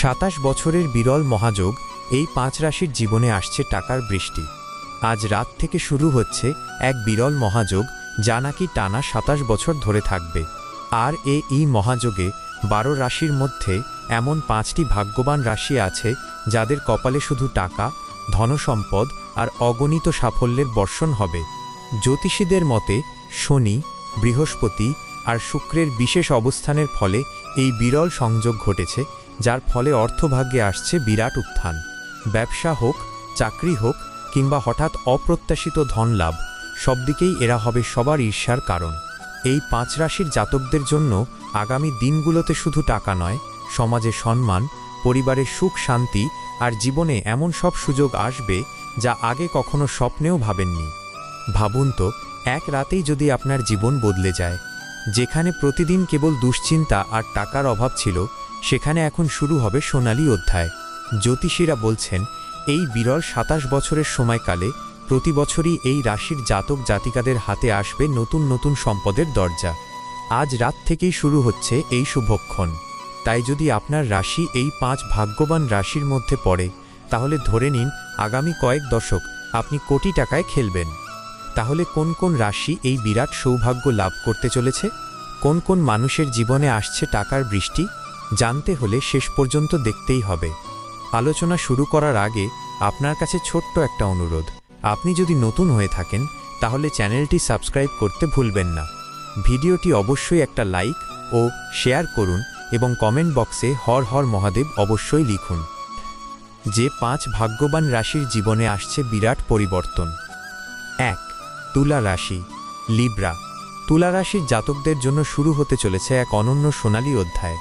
সাতাশ বছরের বিরল মহাযোগ এই পাঁচ রাশির জীবনে আসছে টাকার বৃষ্টি। আজ রাত থেকে শুরু হচ্ছে এক বিরল মহাযোগ যা নাকি টানা সাতাশ বছর ধরে থাকবে। আর এ এই মহাযোগে বারো রাশির মধ্যে এমন পাঁচটি ভাগ্যবান রাশি আছে যাদের কপালে শুধু টাকা, ধনসম্পদ আর অগণিত সাফল্যের বর্ষণ হবে। জ্যোতিষীদের মতে শনি, বৃহস্পতি আর শুক্রের বিশেষ অবস্থানের ফলে এই বিরল সংযোগ ঘটেছে যার ফলে অর্থভাগ্যে আসছে বিরাট উত্থান। ব্যবসা হোক, চাকরি হোক, কিংবা হঠাৎ অপ্রত্যাশিত ধন লাভ সবদিকেই এরা হবে সবার ঈর্ষার কারণ। এই পাঁচ রাশির জাতকদের জন্য আগামী দিনগুলোতে শুধু টাকা নয়, সমাজে সম্মান পরিবারের সুখ, শান্তি আর জীবনে এমন সব সুযোগ আসবে যা আগে কখনো স্বপ্নেও ভাবেননি। ভাবুন তো, এক রাতেই যদি আপনার জীবন বদলে যায় যেখানে প্রতিদিন কেবল দুশ্চিন্তা আর টাকার অভাব ছিল, সেখানে এখন শুরু হবে সোনালি অধ্যায়। জ্যোতিষীরা বলছেন, এই বিরল সাতাশ বছরের সময়কালে প্রতি বছরই এই রাশির জাতক জাতিকাদের হাতে আসবে নতুন নতুন সম্পদের দরজা। আজ রাত থেকেই শুরু হচ্ছে এই শুভক্ষণ। তাই যদি আপনার রাশি এই পাঁচ ভাগ্যবান রাশির মধ্যে পড়ে, তাহলে ধরে নিন, আগামী কয়েক দশক আপনি কোটি টাকায় খেলবেন। তাহলে কোন কোন রাশি এই বিরাট সৌভাগ্য লাভ করতে চলেছে? কোন কোন মানুষের জীবনে আসছে টাকার বৃষ্টি? জানতে হলে শেষ পর্যন্ত দেখতেই হবে। আলোচনা শুরু করার আগে আপনার কাছে ছোট্ট একটা অনুরোধ। আপনি যদি নতুন হয়ে থাকেন, তাহলে চ্যানেলটি সাবস্ক্রাইব করতে ভুলবেন না। ভিডিওটি অবশ্যই একটা লাইক ও শেয়ার করুন এবং কমেন্ট বক্সে হর হর মহাদেব অবশ্যই লিখুন। যে পাঁচ ভাগ্যবান রাশির জীবনে আসছে বিরাট পরিবর্তন। এক তুলা রাশি, লিব্রা। তুলা রাশির জাতকদের জন্য শুরু হতে চলেছে এক অনন্য সোনালী অধ্যায়।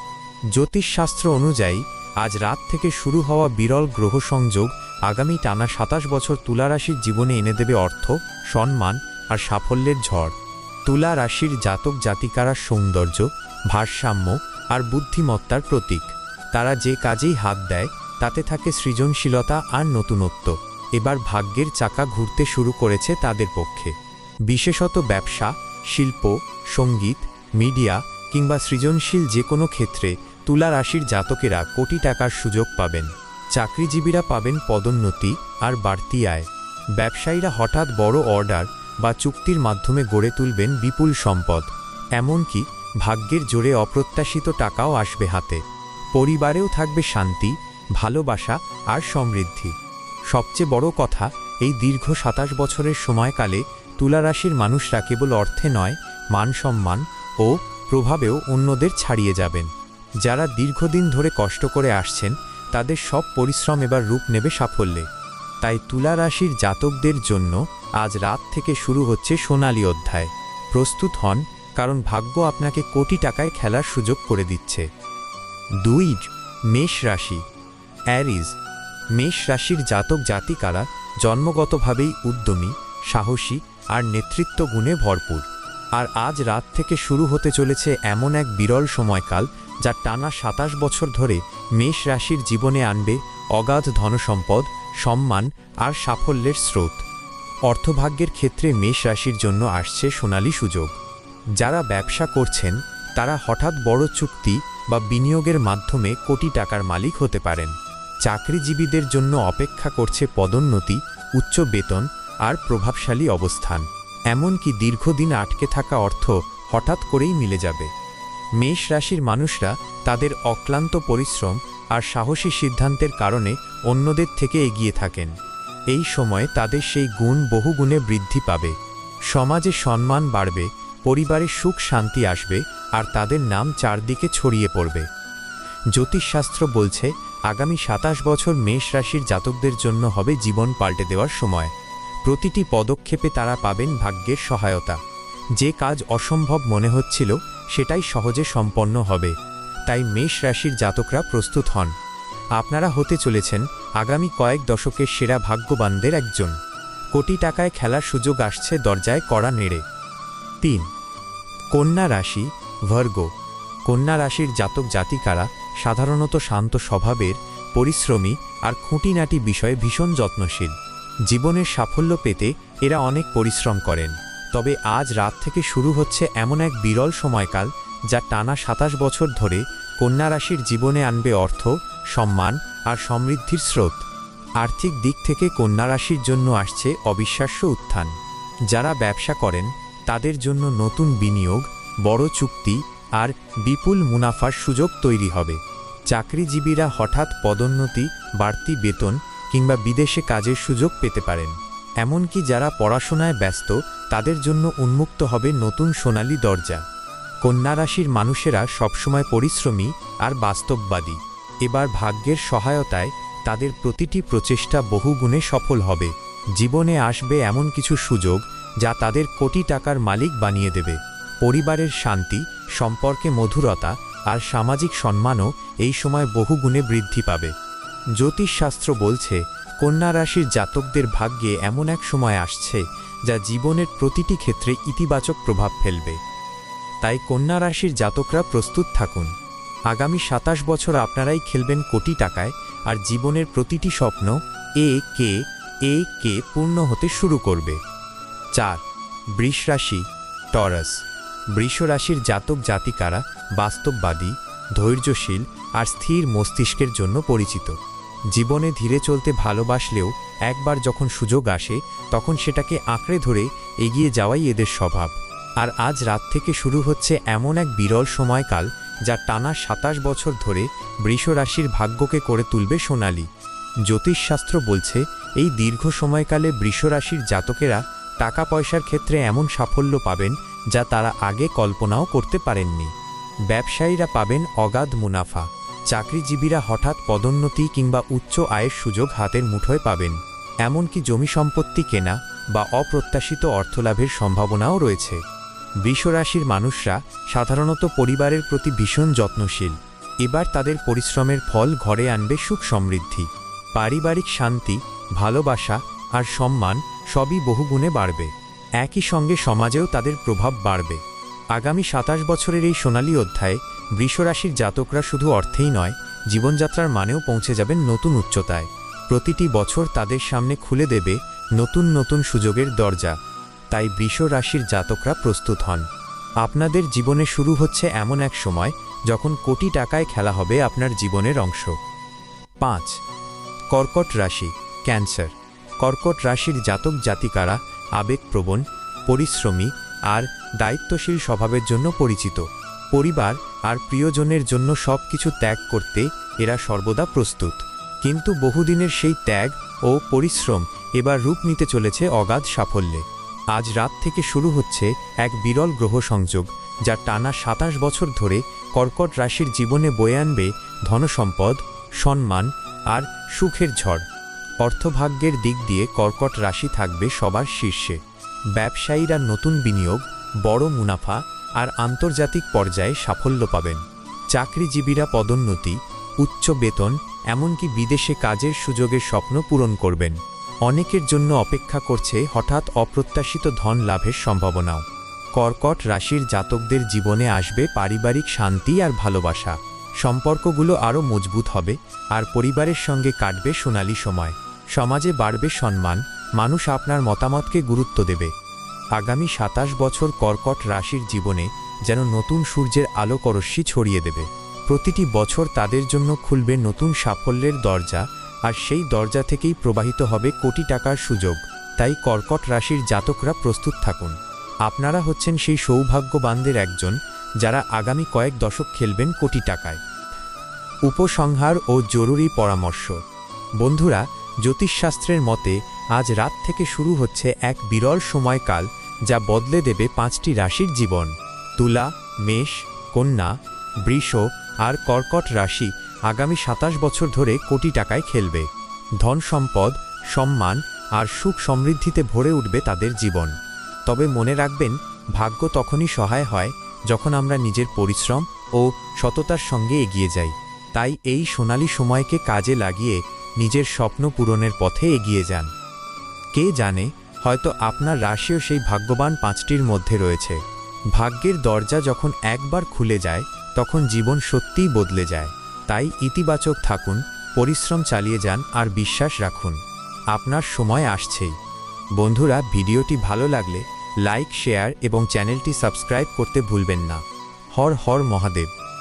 জ্যোতিষশাস্ত্র অনুযায়ী, আজ রাত থেকে শুরু হওয়া বিরল গ্রহ সংযোগ আগামী টানা সাতাশ বছর তুলা রাশির জীবনে এনে দেবে অর্থ, সম্মান আর সাফল্যের ঝড়। তুলা রাশির জাতক জাতিকারা সৌন্দর্য, ভারসাম্য আর বুদ্ধিমত্তার প্রতীক। তারা যে কাজেই হাত দেয়, তাতে থাকে সৃজনশীলতা আর নতুনত্ব। এবার ভাগ্যের চাকা ঘুরতে শুরু করেছে তাদের পক্ষে। বিশেষত ব্যবসা, শিল্প, সংগীত, মিডিয়া কিংবা সৃজনশীল যে কোনো ক্ষেত্রে তুলা রাশির জাতকেরা কোটি টাকার সুযোগ পাবেন। চাকরিজীবীরা পাবেন পদোন্নতি আর বাড়তি আয়। ব্যবসায়ীরা হঠাৎ বড় অর্ডার বা চুক্তির মাধ্যমে গড়ে তুলবেন বিপুল সম্পদ। এমনকি ভাগ্যের জোরে অপ্রত্যাশিত টাকাও আসবে হাতে। পরিবারেও থাকবে শান্তি, ভালোবাসা আর সমৃদ্ধি। সবচেয়ে বড় কথা, এই দীর্ঘ সাতাশ বছরের সময়কালে তুলারাশির মানুষরা কেবল অর্থে নয়, মান সম্মান ও প্রভাবেও অন্যদের ছাড়িয়ে যাবেন। যারা দীর্ঘদিন ধরে কষ্ট করে আসছেন, তাদের সব পরিশ্রম এবার রূপ নেবে সাফল্যে। তাই তুলা রাশির জাতকদের জন্য আজ রাত থেকে শুরু হচ্ছে সোনালী অধ্যায়। প্রস্তুত হন, কারণ ভাগ্য আপনাকে কোটি টাকায় খেলার সুযোগ করে দিচ্ছে। দুই মেষ রাশি, অ্যারিজ মেষ রাশির জাতক জাতিকারা জন্মগতভাবেই উদ্যমী, সাহসী আর নেতৃত্ব গুণে ভরপুর। আর আজ রাত থেকে শুরু হতে চলেছে এমন এক বিরল সময়কাল যা টানা সাতাশ বছর ধরে মেষ রাশির জীবনে আনবে অগাধ ধনসম্পদ, সম্মান আর সাফল্যের স্রোত। অর্থভাগ্যের ক্ষেত্রে মেষ রাশির জন্য আসছে সোনালী সুযোগ। যারা ব্যবসা করছেন, তারা হঠাৎ বড় চুক্তি বা বিনিয়োগের মাধ্যমে কোটি টাকার মালিক হতে পারেন। চাকরিজীবীদের জন্য অপেক্ষা করছে পদোন্নতি, উচ্চ বেতন আর প্রভাবশালী অবস্থান। এমনকি দীর্ঘদিন আটকে থাকা অর্থ হঠাৎ করেই মিলে যাবে। মেষ রাশির মানুষরা তাদের অক্লান্ত পরিশ্রম আর সাহসী সিদ্ধান্তের কারণে অন্যদের থেকে এগিয়ে থাকেন। এই সময়ে তাদের সেই গুণ বহুগুণে বৃদ্ধি পাবে। সমাজে সম্মান বাড়বে, পরিবারে সুখ শান্তি আসবে আর তাদের নাম চারদিকে ছড়িয়ে পড়বে। জ্যোতিষশাস্ত্র বলছে আগামী সাতাশ বছর মেষ রাশির জাতকদের জন্য হবে জীবন পাল্টে দেওয়ার সময়। প্রতিটি পদক্ষেপে তারা পাবেন ভাগ্যের সহায়তা। যে কাজ অসম্ভব মনে হচ্ছিল, সেটাই সহজে সম্পন্ন হবে। তাই মেষ রাশির জাতকরা প্রস্তুত হন। আপনারা হতে চলেছেন আগামী কয়েক দশকের সেরা ভাগ্যবানদের একজন। কোটি টাকায় খেলার সুযোগ আসছে দরজায় কড়া নেড়ে। তিন। কন্যা রাশি, ভর্গ কন্যা রাশির জাতক জাতিকারা সাধারণত শান্ত স্বভাবের, পরিশ্রমী আর খুঁটিনাটি বিষয়ে ভীষণ যত্নশীল। জীবনের সাফল্য পেতে এরা অনেক পরিশ্রম করেন। তবে আজ রাত থেকে শুরু হচ্ছে এমন এক বিরল সময়কাল যা টানা সাতাশ বছর ধরে কন্যা রাশির জীবনে আনবে অর্থ, সম্মান আর সমৃদ্ধির স্রোত। আর্থিক দিক থেকে কন্যা রাশির জন্য আসছে অবিশ্বাস্য উত্থান। যারা ব্যবসা করেন, তাদের জন্য নতুন বিনিয়োগ, বড় চুক্তি আর বিপুল মুনাফার সুযোগ তৈরি হবে। চাকরিজীবীরা হঠাৎ পদোন্নতি, বাড়তি বেতন কিংবা বিদেশে কাজের সুযোগ পেতে পারেন। এমনকি যারা পড়াশোনায় ব্যস্ত, তাদের জন্য উন্মুক্ত হবে নতুন সোনালি দরজা। কন্যা রাশির মানুষেরা সবসময় পরিশ্রমী আর বাস্তববাদী। এবার ভাগ্যের সহায়তায় তাদের প্রতিটি প্রচেষ্টা বহুগুণে সফল হবে। জীবনে আসবে এমন কিছু সুযোগ যা তাদের কোটি টাকার মালিক বানিয়ে দেবে। পরিবারের শান্তি, সম্পর্কে মধুরতা আর সামাজিক সম্মানও এই সময় বহুগুণে বৃদ্ধি পাবে। জ্যোতিষশাস্ত্র বলছে, কন্যা রাশির জাতকদের ভাগ্যে এমন এক সময় আসছে যা জীবনের প্রতিটি ক্ষেত্রে ইতিবাচক প্রভাব ফেলবে। তাই কন্যা রাশির জাতকরা প্রস্তুত থাকুন। আগামী সাতাশ বছর আপনারাই খেলবেন কোটি টাকায় আর জীবনের প্রতিটি স্বপ্ন এ, কে এ, কে পূর্ণ হতে শুরু করবে। চার, বৃষ রাশি, টরাস। বৃষ রাশির জাতক জাতিকারা বাস্তববাদী, ধৈর্যশীল আর স্থির মস্তিষ্কের জন্য পরিচিত। জীবনে ধীরে চলতে ভালোবাসলেও একবার যখন সুযোগ আসে, তখন সেটাকে আঁকড়ে ধরে এগিয়ে যাওয়াই এদের স্বভাব। আর আজ রাত থেকে শুরু হচ্ছে এমন এক বিরল সময়কাল যা টানা সাতাশ বছর ধরে বৃষ রাশির ভাগ্যকে করে তুলবে সোনালি। জ্যোতিষশাস্ত্র বলছে, এই দীর্ঘ সময়কালে বৃষ রাশির জাতকেরা টাকা পয়সার ক্ষেত্রে এমন সাফল্য পাবেন যা তারা আগে কল্পনাও করতে পারেননি। ব্যবসায়ীরা পাবেন অগাধ মুনাফা। চাকরিজীবীরা হঠাৎ পদোন্নতি কিংবা উচ্চ আয়ের সুযোগ হাতের মুঠোয় পাবেন। এমনকি জমি সম্পত্তি কেনা বা অপ্রত্যাশিত অর্থলাভের সম্ভাবনাও রয়েছে। বৃষরাশির মানুষরা সাধারণত পরিবারের প্রতি ভীষণ যত্নশীল। এবার তাদের পরিশ্রমের ফল ঘরে আনবে সুখ সমৃদ্ধি। পারিবারিক শান্তি, ভালোবাসা আর সম্মান সবই বহুগুণে বাড়বে। একই সঙ্গে সমাজেও তাদের প্রভাব বাড়বে। আগামী সাতাশ বছরের এই সোনালী অধ্যায়ে বৃষরাশির জাতকরা শুধু অর্থেই নয়, জীবনযাত্রার মানেও পৌঁছে যাবেন নতুন উচ্চতায়। প্রতিটি বছর তাদের সামনে খুলে দেবে নতুন নতুন সুযোগের দরজা। তাই বৃষ রাশির জাতকরা প্রস্তুত হন। আপনাদের জীবনে শুরু হচ্ছে এমন এক সময় যখন কোটি টাকায় খেলা হবে আপনার জীবনের অংশ। পাঁচ, কর্কট রাশি, ক্যান্সার। কর্কট রাশির জাতক জাতিকারা আবেগপ্রবণ, পরিশ্রমী আর দায়িত্বশীল স্বভাবের জন্য পরিচিত। পরিবার আর প্রিয়জনের জন্য সব কিছু ত্যাগ করতে এরা সর্বদা প্রস্তুত। কিন্তু বহুদিনের সেই ত্যাগ ও পরিশ্রম এবার রূপ নিতে চলেছে অগাধ সাফল্যে। আজ রাত থেকে শুরু হচ্ছে এক বিরল গ্রহ সংযোগ যা টানা সাতাশ বছর ধরে কর্কট রাশির জীবনে বয়ে আনবে ধনসম্পদ, সম্মান আর সুখের ঝড়। অর্থভাগ্যের দিক দিয়ে কর্কট রাশি থাকবে সবার শীর্ষে। ব্যবসায়ীরা নতুন বিনিয়োগ, বড় মুনাফা আর আন্তর্জাতিক পর্যায়ে সাফল্য পাবেন। চাকরিজীবীরা পদোন্নতি, উচ্চ বেতন এমনকি বিদেশে কাজের সুযোগের স্বপ্ন পূরণ করবেন। অনেকের জন্য অপেক্ষা করছে হঠাৎ অপ্রত্যাশিত ধন লাভের সম্ভাবনাও। কর্কট রাশির জাতকদের জীবনে আসবে পারিবারিক শান্তি আর ভালোবাসা। সম্পর্কগুলো আরও মজবুত হবে আর পরিবারের সঙ্গে কাটবে সোনালি সময়। সমাজে বাড়বে সম্মান, মানুষ আপনার মতামতকে গুরুত্ব দেবে। আগামী সাতাশ বছর কর্কট রাশির জীবনে যেন নতুন সূর্যের আলোকরশ্মি ছড়িয়ে দেবে। প্রতিটি বছর তাদের জন্য খুলবে নতুন সাফল্যের দরজা, আর সেই দরজা থেকেই প্রবাহিত হবে কোটি টাকার সুযোগ। তাই কর্কট রাশির জাতকরা প্রস্তুত থাকুন। আপনারা হচ্ছেন সেই সৌভাগ্যবানদের একজন, যারা আগামী কয়েক দশক খেলবেন কোটি টাকায়। উপসংহার ও জরুরি পরামর্শ। বন্ধুরা জ্যোতিষশাস্ত্রের মতে, আজ রাত থেকে শুরু হচ্ছে এক বিরল সময়কাল যা বদলে দেবে পাঁচটি রাশির জীবন। তুলা, মেষ, কন্যা, বৃষ আর কর্কট রাশি আগামী সাতাশ বছর ধরে কোটি টাকায় খেলবে। ধন সম্পদ, সম্মান আর সুখ সমৃদ্ধিতে ভরে উঠবে তাদের জীবন। তবে মনে রাখবেন, ভাগ্য তখনই সহায় হয় যখন আমরা নিজের পরিশ্রম ও সততার সঙ্গে এগিয়ে যাই। তাই এই সোনালি সময়কে কাজে লাগিয়ে নিজের স্বপ্ন পূরণের পথে এগিয়ে যান। কে জানে, হয়তো আপনার রাশিও সেই ভাগ্যবান পাঁচটির মধ্যে রয়েছে। ভাগ্যের দরজা যখন একবার খুলে যায়, তখন জীবন সত্যিই বদলে যায়। তাই ইতিবাচক থাকুন, পরিশ্রম চালিয়ে যান আর বিশ্বাস রাখুন। আপনার সময় আসছেই। বন্ধুরা, ভিডিওটি ভালো লাগলে লাইক, শেয়ার এবং চ্যানেলটি সাবস্ক্রাইব করতে ভুলবেন না। হর হর মহাদেব।